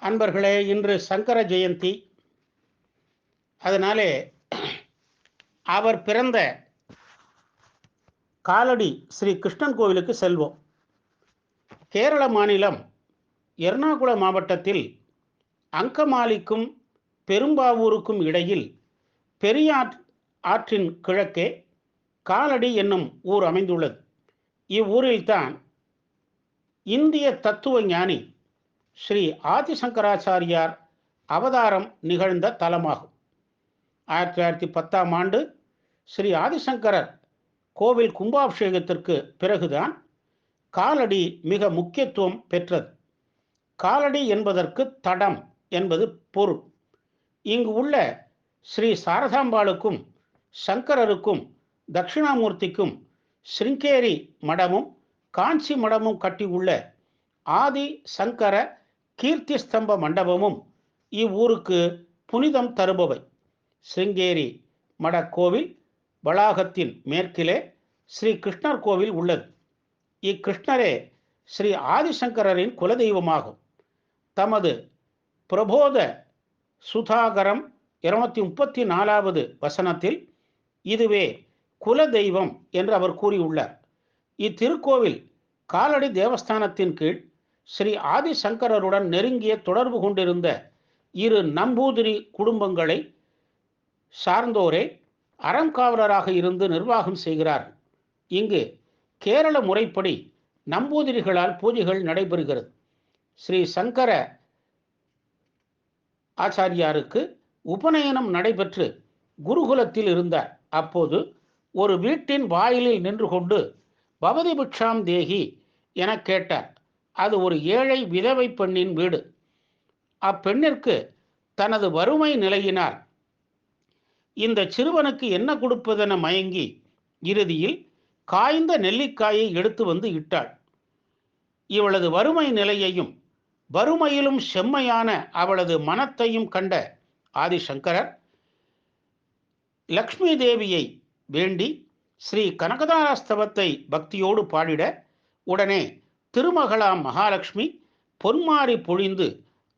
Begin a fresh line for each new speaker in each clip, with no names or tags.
அன்பர்களே இன்று சங்கர ஜெயந்தி. அதனாலே அவர் பிறந்த காலடி ஸ்ரீ கிருஷ்ணன் கோவிலுக்கு செல்வோம். கேரள மாநிலம் எர்ணாகுளம் மாவட்டத்தில் அங்கமாலிக்கும் பெரும்பாவூருக்கும் இடையில் பெரியாற் ஆற்றின் கிழக்கே காலடி என்னும் ஊர் அமைந்துள்ளது. இவ்வூரில்தான் இந்திய தத்துவ ஞானி ஸ்ரீ ஆதிசங்கராச்சாரியார் அவதாரம் நிகழ்ந்த தலமாகும். ஆயிரத்தி தொள்ளாயிரத்தி பத்தாம் ஆண்டு ஸ்ரீ ஆதிசங்கரர் கோவில் கும்பாபிஷேகத்திற்கு பிறகுதான் காலடி மிக முக்கியத்துவம் பெற்றது. காலடி என்பதற்கு தடம் என்பது பொருள். இங்கு உள்ள ஸ்ரீ சாரதாம்பாளுக்கும் சங்கரருக்கும் தட்சிணாமூர்த்திக்கும் ஸ்ருங்கேரி மடமும் காஞ்சி மடமும் கட்டியுள்ள ஆதி சங்கர கீர்த்தி ஸ்தம்ப மண்டபமும் இவ்வூருக்கு புனிதம் தருபவை. ஸ்ருங்கேரி மடக்கோவில் வளாகத்தின் மேற்கிலே ஸ்ரீ கிருஷ்ணர் கோவில் உள்ளது. இக்கிருஷ்ணரே ஸ்ரீ ஆதிசங்கரரின் குலதெய்வமாகும். தமது பிரபோத சுதாகரம் இருநூத்தி முப்பத்தி நாலாவது வசனத்தில் இதுவே குல தெய்வம் என்று அவர் கூறியுள்ளார். இத்திருக்கோவில் காலடி தேவஸ்தானத்தின் கீழ் ஸ்ரீ ஆதிசங்கரருடன் நெருங்கிய தொடர்பு கொண்டிருந்த இரு நம்பூதிரி குடும்பங்களை சார்ந்தோரே அறங்காவலராக இருந்து நிர்வாகம் செய்கிறார். இங்கு கேரள முறைப்படி நம்பூதிரிகளால் பூஜைகள் நடைபெறுகிறது. ஸ்ரீ சங்கர ஆச்சாரியாருக்கு உபநயனம் நடைபெற்று குருகுலத்தில் இருந்தார். அப்போது ஒரு வீட்டின் வாயிலில் நின்று கொண்டு பவதி பிக்ஷாம் தேகி என கேட்டார். அது ஒரு ஏழை விதவை பெண்ணின் வீடு. அப்பெண்ணிற்கு தனது வறுமை நிலையினால் இந்த சிறுவனுக்கு என்ன கொடுப்பதென மயங்கி இறுதியில் காய்ந்த நெல்லிக்காயை எடுத்து வந்து இட்டாள். இவளது வறுமை நிலையையும் வறுமையிலும் செம்மையான அவளது மனத்தையும் கண்ட ஆதிசங்கரர் லக்ஷ்மி தேவியை வேண்டி ஸ்ரீ கனகதாராஸ்தவத்தை பக்தியோடு பாடிட உடனே திருமகளாம் மகாலட்சுமி பொன்மாறி பொழிந்து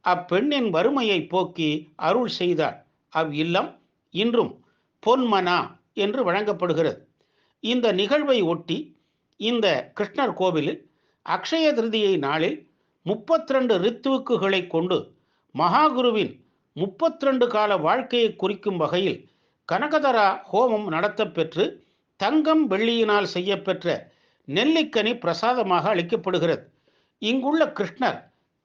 அப்பெண்ணின் வறுமையை போக்கி அருள் செய்தார். அவ் இல்லம் இன்றும் பொன்மனா என்று வழங்கப்படுகிறது. இந்த நிகழ்வை ஒட்டி இந்த கிருஷ்ணர் கோவிலில் அக்ஷய திருதியை நாளில் முப்பத்தி ரெண்டு ரித்துவுக்குகளை கொண்டு மகாகுருவின் முப்பத்தி ரெண்டு கால வாழ்க்கையை குறிக்கும் வகையில் கனகதரா ஹோமம் நடத்தப்பெற்று தங்கம் வெள்ளியினால் செய்யப்பெற்ற நெல்லிக்கனி பிரசாதமாக அளிக்கப்படுகிறது. இங்குள்ள கிருஷ்ணர்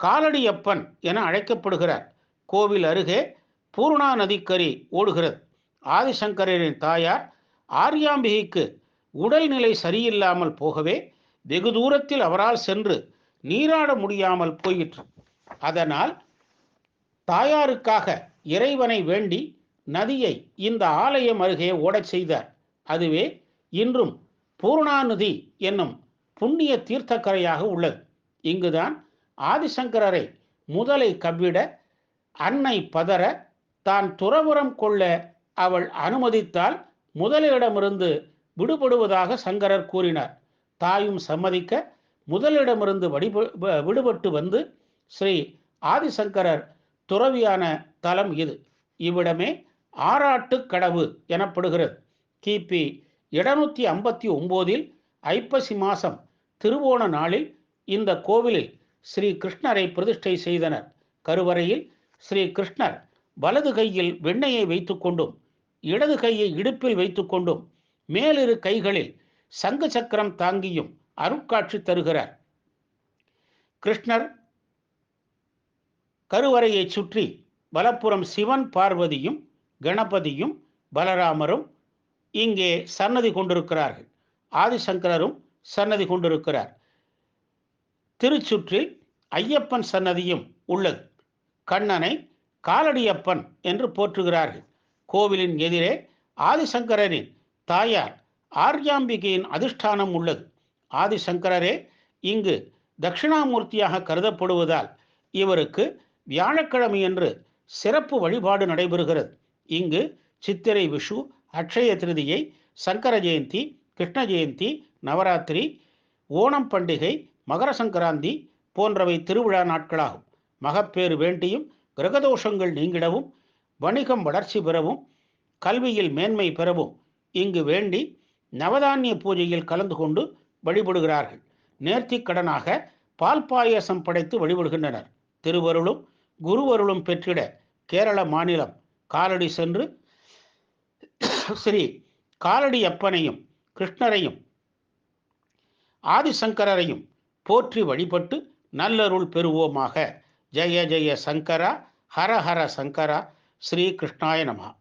காலடியப்பன் என அழைக்கப்படுகிறார். கோவில் அருகே பூர்ணா நதிக்கரி ஓடுகிறது. ஆதிசங்கரின் தாயார் ஆர்யாம்பிகைக்கு உடல்நிலை சரியில்லாமல் போகவே வெகு தூரத்தில் அவரால் சென்று நீராட முடியாமல் போயிற்று. அதனால் தாயாருக்காக இறைவனை வேண்டி நதியை இந்த ஆலயம் அருகே ஓடச் செய்தார். அதுவே இன்றும் பூர்ணாநதி என்னும் புண்ணிய தீர்த்தக்கரையாக உள்ளது. இங்குதான் ஆதிசங்கரரை முதலை கவ்விட அன்னை பதற தான் துறவுரம் கொள்ள அவள் அனுமதித்தால் முதலிடமிருந்து விடுபடுவதாக சங்கரர் கூறினார். தாயும் சம்மதிக்க முதலிடமிருந்து வடிப விடுபட்டு வந்து ஸ்ரீ ஆதிசங்கரர் துறவியான தலம் இது. இவ்விடமே ஆராட்டு கடவு எனப்படுகிறது. கிபி இருநூத்தி ஐம்பத்தி ஒம்போதில் ஐப்பசி மாசம் திருவோண நாளில் இந்த கோவிலில் ஸ்ரீ கிருஷ்ணரை பிரதிஷ்டை செய்தனர். கருவறையில் ஸ்ரீ கிருஷ்ணர் வலது கையில் வெண்ணையை வைத்துக்கொண்டும் இடது கையை இடுப்பில் வைத்துக்கொண்டும் மேலிரு கைகளில் சங்கு சக்கரம் தாங்கியும் அருட்காட்சி தருகிறார். கிருஷ்ணர் கருவறையை சுற்றி வலப்புறம் சிவன் பார்வதியும் கணபதியும் பலராமரும் இங்கே சன்னதி கொண்டிருக்கிறார்கள். ஆதிசங்கரரும் சன்னதி கொண்டிருக்கிறார். திருச்சுற்றில் ஐயப்பன் சன்னதியும் உள்ளது. கண்ணனை காலடியப்பன் என்று போற்றுகிறார்கள். கோவிலின் எதிரே ஆதிசங்கரரின் தாயார் ஆர்யாம்பிகையின் அதிஷ்டானம் உள்ளது. ஆதிசங்கரரே இங்கு தட்சிணாமூர்த்தியாக கருதப்படுவதால் இவருக்கு வியாழக்கிழமையன்று சிறப்பு வழிபாடு நடைபெறுகிறது. இங்கு சித்திரை விஷு அக்ஷய திருதியை சங்கர ஜெயந்தி கிருஷ்ண ஜெயந்தி நவராத்திரி ஓணம் பண்டிகை மகர சங்கராந்தி போன்றவை திருவிழா நாட்களாகும். மகப்பேறு வேண்டியும் கிரகதோஷங்கள் நீங்கிடவும் வணிகம் வளர்ச்சி பெறவும் கல்வியில் மேன்மை பெறவும் இங்கு வேண்டி நவதானிய பூஜையில் கலந்து கொண்டு வழிபடுகிறார்கள். நேர்த்திக் கடனாக பால் பாயசம் படைத்து வழிபடுகின்றனர். திருவருளும் குருவருளும் பெற்றிட கேரள மாநிலம் காலடி சென்று ஸ்ரீ காலடி அப்பனையும் கிருஷ்ணரையும் ஆதிசங்கரரையும் போற்றி வழிபட்டு நல்லருள் பெறுவோமாக. ஜெய ஜெய சங்கரா ஹர ஹர சங்கரா ஸ்ரீ கிருஷ்ணாய நமா